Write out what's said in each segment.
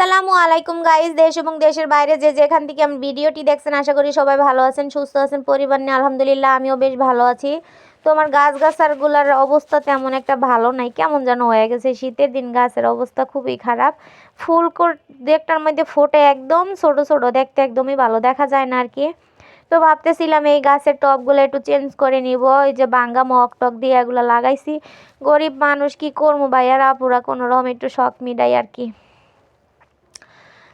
আসসালামু আলাইকুম গাইস দেশ এবং দেশের বাইরে যে যেখান থেকে আমি ভিডিওটি দেখছেন, আশা করি সবাই ভালো আছেন, সুস্থ আছেন, পরিবার নিয়ে আলহামদুলিল্লাহ আমিও বেশ ভালো আছি। তো আমার গাছ গাছারগুলার অবস্থা তেমন একটা ভালো নাই, কেমন যেন হয়ে গেছে। শীতের দিন গাছের অবস্থা খুবই খারাপ। ফুল দেখটার মধ্যে ফোটে একদম ছোট ছোট, দেখতে একদমই ভালো দেখা যায় না আর কি তো ভাবতেছিলাম এই গাছের টবগুলো একটু চেঞ্জ করে নিব এই যে বাঙ্গা মগ টক দিয়ে এগুলো লাগাইছি। গরিব মানুষ কি করব ভাইয়ারা পুরা কোনো রকম একটু শখ মিটাই আর কি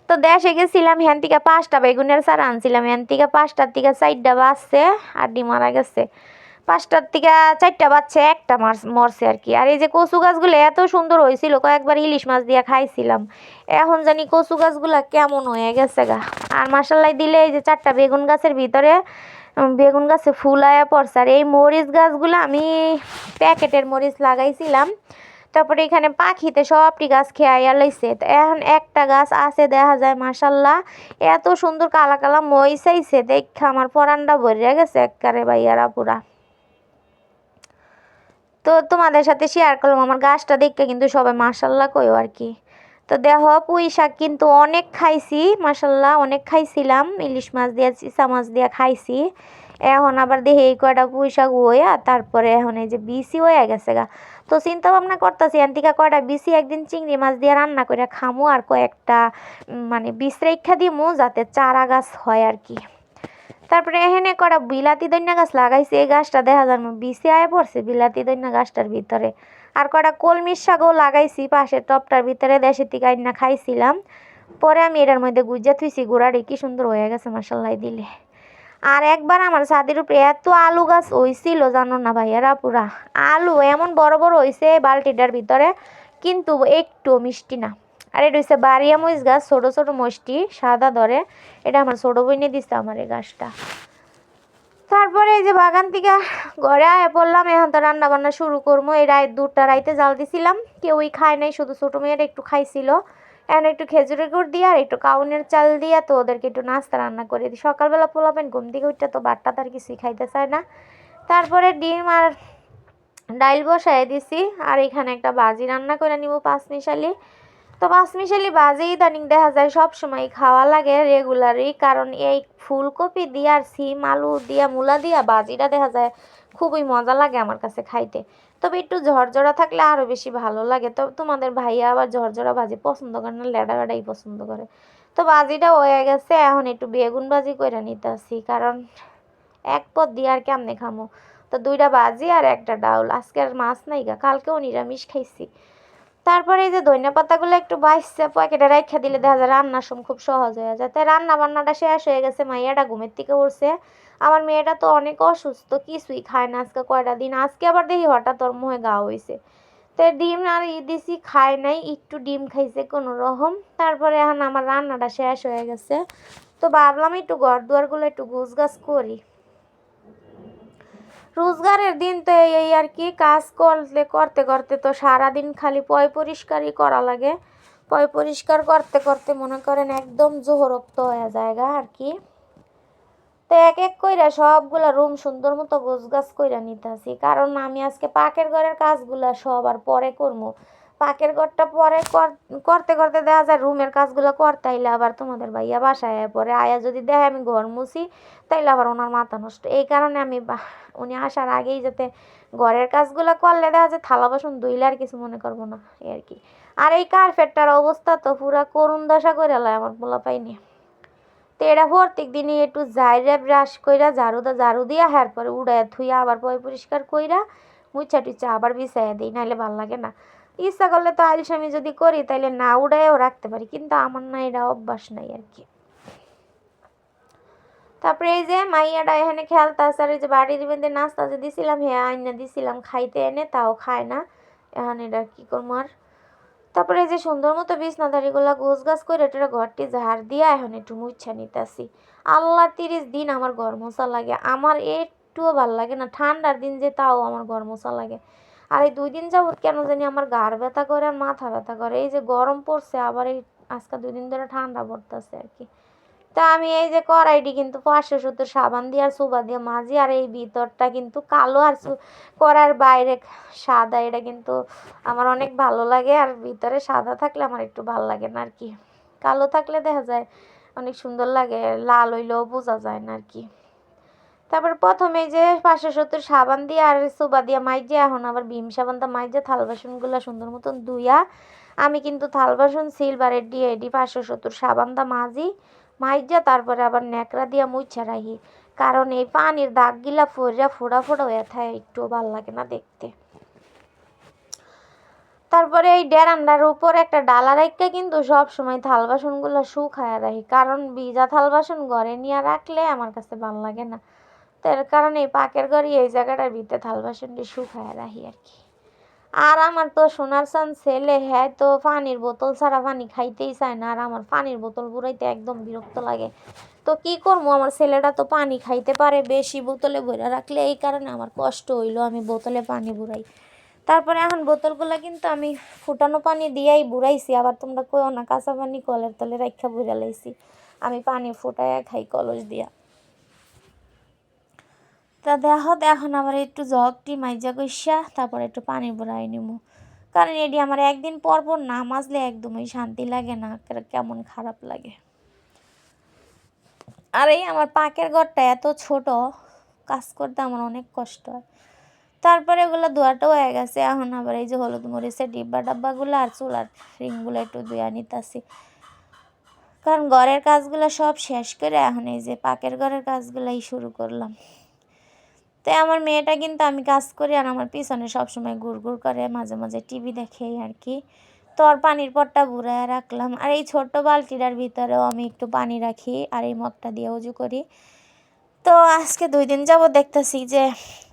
তো দেশে গেছিলাম হ্যান থেকে পাঁচটা বেগুনের সার আনছিলাম। হ্যান থেকে পাঁচটার থেকে চারটা বাজছে আর ডি মারা গেছে। পাঁচটার থেকে চারটা বাজছে, একটা মার মরছে আর কি। আর এই যে কচু গাছগুলো এত সুন্দর হয়েছিল, কয়েকবার ইলিশ মাছ দিয়ে খাইছিলাম। এখন জানি কচু গাছগুলা কেমন হয়ে গেছে গা। আর মাসাল্লাই দিলে এই যে চারটা বেগুন গাছের ভিতরে বেগুন গাছে ফুল আয়া পড়ছে। আর এই মরিচ গাছগুলো আমি প্যাকেটের মরিচ লাগাইছিলাম। তারপরে এখানে পাখিতে সবটি গাছ খেয়াইয়া লইছে এখন একটা গাছ আছে, দেখা যায় মাসাল্লাহ এত সুন্দর কালা কালা মইসাইছে দেখা আমার পরানটা ভরিয়া গেছে একবারে ভাইয়ারা পুরা। তো তোমাদের সাথে শেয়ার করলাম, আমার গাছটা দেখতে কিন্তু সবাই মাসাল্লাহ কইও আর কি। তো দেহ পুঁই শাক কিন্তু অনেক খাইছি মাসাল্লাহ অনেক খাইছিলাম। ইলিশ মাছ দিয়ে চিসা মাছ দিয়ে খাইছি। এখন আবার দেখি এই কয়টা শাক হইয়া তারপরে এখন এই যে বিসি হয়ে গেছে গা। তো চিন্তা ভাবনা করতেছি এনতিকা কয়টা বিসি, একদিন চিংড়ি মাছ দিয়ে রান্না করে খামু আর কয়েকটা মানে রেখা দিমু যাতে চারা গাছ হয় আর কি। তারপরে এখানে কটা বিলাতি দৈন্য গাছ লাগাইছে, এই গাছটা দেখা যায় বিছে আয় পড়ছে বিলাতি দৈন্য গাছটার ভিতরে। আর কটা কলমির শাকও লাগাইছি, পাশের টপটার ভিতরে দেশে থেকে আইনা খাইছিলাম। পরে আমি এটার মধ্যে গুজা থুইছি গুড়ারি কি সুন্দর হয়ে গেছে মশাল্লাই দিলে। আর একবার আমার ছাদের উপরে এত আলু গাছ হইছিল, জানো না ভাইয়ারা পুরা। আলু এমন বড় বড় হইছে বালতিটার ভিতরে, কিন্তু একটু মিষ্টি না। আর এটা হচ্ছে বাড়িয়া মরিচ গাছ, ছোটো ছোটো মিষ্টি সাদা ধরে। এটা আমার ছোটো বইনে দিচ্ছে আমার এই গাছটা। তারপরে এই যে বাগান থেকে ঘরে আয় পড়লাম, এখন তো রান্না বান্না শুরু করব। এই রায় দুটা রাইতে জাল দিছিলাম, কেউই খায় নাই, শুধু ছোটো মেয়েরা একটু খাইছিল। এখন একটু খেজুরের গুড় দিয়ে আর একটু কাউনের চাল দিয়ে তো ওদেরকে একটু নাস্তা রান্না করে দিই। সকালবেলা পোলাবেন ঘুম দিকে উঠতে তো বাট্টা তার কিছুই খাইতে চায় না। তারপরে ডিম আর ডাইল বসাই দিছি। আর এখানে একটা বাজি রান্না করে নিব পাঁচ মিশালি। তো পাঁচ মিশালি বাজি ইদানিং দেখা যায় সব সময় খাওয়া লাগে রেগুলারই কারণ এই ফুলকপি দিয়ে আর সিম, আলু দিয়া, মূলা দিয়া বাজিটা দেখা যায় খুবই মজা লাগে আমার কাছে খাইতে। তবে একটু ঝরঝরা থাকলে আরও বেশি ভালো লাগে। তো তোমাদের ভাইয়া আবার ঝরঝরা ভাজি পছন্দ করে না লেডা বেড়াই পছন্দ করে? তো বাজিটা হয়ে গেছে, এখন একটু বেগুন ভাজি করে নিতে আসি কারণ এক পদ দিয়ে আর কেমনে খামো? তো দুইটা বাজি আর একটা ডাউল, আজকে আর মাছ নাই গা, কালকেও নিরামিষ খাইছি। তারপরে এই যে ধনিয়া পাতাগুলো একটু বাইসছে প্যাকেটে রাখা দিলে দেখা যায় রান্নার সময় খুব সহজ হয়ে যায়। তাই রান্না বান্নাটা শেষ হয়ে গেছে মাইয়াটা ঘুমের থেকে উঠছে। আমার মেয়েটা তো অনেক অসুস্থ, কিছুই খায় না আজকে কয়টা দিন, আজকে আবার দেখি হঠাৎ ওর মুখে গা হয়েছে তো ডিম আর ই দিছি, খায় নাই, একটু ডিম খাইছে কোনো রকম। তারপরে এখন আমার রান্নাটা শেষ হয়ে গেছে। তো ভাবলাম একটু ঘর দুয়ারগুলো একটু গুছ গাছ করি। রোজগারের দিন তো এই আর কি কাজ করলে, করতে করতে তো সারাদিন খালি পয় পরিষ্কারই করা লাগে। পয় পরিষ্কার করতে করতে মনে করেন একদম জোহরক্ত হয়ে জায়গা আর কি। তো এক এক কইরা সবগুলা রুম সুন্দর মতো গোছ গাছ কইরা নিতেছি। কারণ আমি আজকে পাকের ঘরের কাজগুলা সব আর পরে করব পাকের ঘরটা পরে কর- করতে করতে দেখা যায় রুমের কাজগুলো করতে আইলে আবার তোমাদের ভাইয়া বাসায় পরে আয়া যদি দেখে আমি ঘর মুছি, তাইলে আবার ওনার মাথা নষ্ট। এই কারণে আমি উনি আসার আগেই যাতে ঘরের কাজগুলো করলে দেখা যায় থালা বাসন ধুইলে আর কিছু মনে করব না, এই আর কি। আর এই কার্পেটটার অবস্থা তো পুরা করুণ দশা করে লাই আমার বলা পাইনি তো এটা প্রত্যেক দিনই একটু জাইরা ব্রাশ কইরা, ঝাড়ু দা ঝাড়ু দিয়া, হ্যার পরে উড়ায় থুইয়া আবার পয় পরিষ্কার কইরা মুছা টুচা আবার বিছাইয়া দিই নাহলে ভালো লাগে না। ইচ্ছা করলে তো আলসামি যদি করি, তাইলে না উড়াইয়াও রাখতে পারি, কিন্তু আমার না এটা অভ্যাস নাই আর কি। তারপরে এই যে মাইয়াটা এখানে খেলতাছে আর এই যে বাড়ির মধ্যে নাস্তা যে দিছিলাম হ্যাঁ আইনা দিছিলাম, খাইতে এনে তাও খায় না। এখন এটা কি করব আর। তারপরে এই যে সুন্দর মতো বিছনাদারিগুলা গোছ গাছ করে এটা ঘরটি ঝাড় দিয়া এখন একটু মুছা নিতেছি। আল্লাহ তিরিশ দিন আমার ঘর মোছা লাগে, আমার একটুও ভালো লাগে না, ঠান্ডার দিন যে তাও আমার ঘর মোছা লাগে। আর এই দুই দিন যাবত কেন জানি আমার গার ব্যথা করে আর মাথা ব্যথা করে। এই যে গরম পড়ছে, আবার এই আজকে দুই দিন ধরে ঠান্ডা পড়তেছে আর কি। তা আমি এই যে কড়াইটি কিন্তু পাঁচশো সত্তর সাবান দিয়ে আর সুবা দিয়ে মাজি, আর এই ভিতরটা কিন্তু কালো আর কড়ার বাইরে সাদা, এটা কিন্তু আমার অনেক ভালো লাগে। আর ভিতরে সাদা থাকলে আমার একটু ভালো লাগে না আর কি। কালো থাকলে দেখা যায় অনেক সুন্দর লাগে, লাল হইলেও বোঝা যায় না আর কি। তারপর প্রথমে যে পাঁচশো সত্তর সাবান দিয়ে আর সোবা দিয়ে মাইজে, এখন আবার ভীম সাবানটা মাইজে, থাল বাসনগুলো সুন্দর মতন ধুইয়া আমি কিন্তু থাল বাসন সিলভারের দিয়ে এডি পাঁচশো সত্তর সাবানটা মাজি, মাইজা তারপরে আবার ন্যাকড়া দিয়া মুছা রাখি। কারণ এই পানির দাগগুলা ফোরা ফোড়া ফোড়া হয়ে থাকে একটু ভালো লাগে না দেখতে। তারপরে এই ডেরান্ডার উপর একটা ডালা রাখতে কিন্তু সব সময় থাল বাসনগুলো শুকায় রাখি। কারণ ভিজা থাল বাসন ঘরে নিয়ে রাখলে আমার কাছে ভালো লাগে না। তার কারণে পাকের ঘরে এই জায়গাটার ভিতরে থাল বাসনটি শুকায় রাখি আর কি। আর আমার তো সোনার সান ছেলে হ্যাঁ তো পানির বোতল ছাড়া পানি খাইতেই চায় না। আর আমার পানির বোতল বুড়াইতে একদম বিরক্ত লাগে। তো কি করব? আমার ছেলেটা তো পানি খাইতে পারে বেশি বোতলে ভরে রাখলে। এই কারণে আমার কষ্ট হইল আমি বোতলে পানি বুড়াই তারপরে এখন বোতলগুলো কিন্তু আমি ফুটানো পানি দিয়েই বুড়াইছি আবার তোমরা কইও না, কাঁচা পানি কলের তলে রাখা বুড়া লাইছি। আমি পানি ফুটাইয়া খাই কলস দিয়া। তা দেখো এখন আবার একটু জগটি মাইজা কইসা, তারপরে একটু পানি বুড়াই নিমু। কারণ এটি আমার একদিন পর পর না মাজলে একদমই শান্তি লাগে না কেমন খারাপ লাগে। আর এই আমার পাকের ঘরটা এত ছোট, কাজ করতে আমার অনেক কষ্ট হয়। তারপরে এগুলো ধোয়াটাও হয়ে গেছে, এখন আবার এই যে হলুদ মরিচের ডিব্বা ডাব্বাগুলো আর চুলার রিংগুলো একটু ধুয়া নিতেছি। কারণ ঘরের কাজগুলো সব শেষ করে এখন এই যে পাকের ঘরের কাজগুলাই শুরু করলাম। তো আমার মেয়েটা কিন্তু আমি কাজ করি আর আমার পিছনে সবসময় ঘুর ঘুর করে, মাঝে মাঝে টিভি দেখে আর কি। তো আর পানির পটটা বুড়ায় রাখলাম। আর এই ছোট্ট বালতিটার ভিতরেও আমি একটু পানি রাখি আর এই মগটা দিয়ে উজু করি। তো আজকে দুই দিন যাব দেখতেছি যে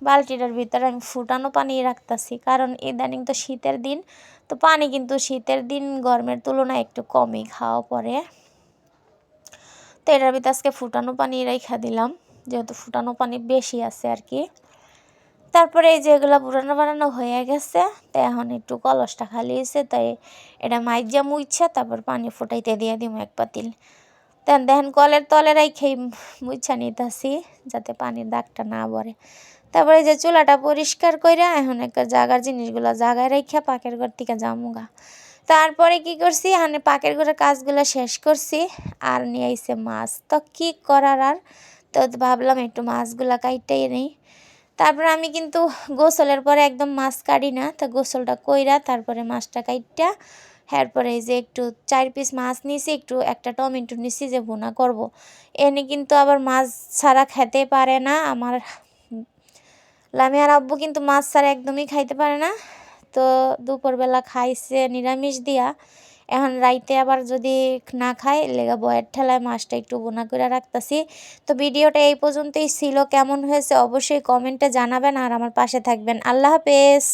বালতিটার ভিতরে আমি ফুটানো পানি রাখতেছি। কারণ ইদানিং তো শীতের দিন, তো পানি কিন্তু শীতের দিন গরমের তুলনায় একটু কমই খাওয়া পরে। তো এটার ভিতরে আজকে ফুটানো পানি রেখা দিলাম। যেহেতু ফুটানো পানি বেশি আছে আর কি। তারপরে এই যে যেগুলো পুরানো বানানো হয়ে গেছে, তো এখন একটু কলসটা খালি হয়েছে, তাই এটা মাইজা মুইছা তারপর পানি ফুটাইতে দিয়ে দিব এক পাতিল। তেন দেখেন কলের তলে খেয়ে মুছা নিতেছি, যাতে পানির দাগটা না পড়ে। তারপরে যে চুলাটা পরিষ্কার করে এখন একটা জাগার জিনিসগুলো জাগায় রেখে পাকের ঘর থেকে জামুগা তারপরে কি করছি মানে পাকের ঘরের কাজগুলো শেষ করছি, আর নিয়ে আইসে মাছ। তো কী করার আর তো ভাবলাম একটু মাছগুলা কাইটাই নেই। তারপরে আমি কিন্তু গোসলের পরে একদম মাছ কাটি না, তো গোসলটা কইরা তারপরে মাছটা কাইটা, এরপরে এই যে একটু চার পিস মাছ নিছি একটু একটা টমেটো নিছি যে ভুনা করব। এনে কিন্তু আবার মাছ ছাড়া খেতে পারে না, আমার লামিয়ার আব্বু কিন্তু মাছ ছাড়া একদমই খাইতে পারে না। তো দুপুরবেলা খাইছে নিরামিষ দিয়া। এখন রাইতে আবার যদি না খায়, লেগা বয়ের ঠেলায় মাছটা একটু বোনা করে রাখতেছি। তো ভিডিওটা এই পর্যন্তই ছিল। কেমন হয়েছে অবশ্যই কমেন্টে জানাবেন আর আমার পাশে থাকবেন। আল্লাহ হাফেজ।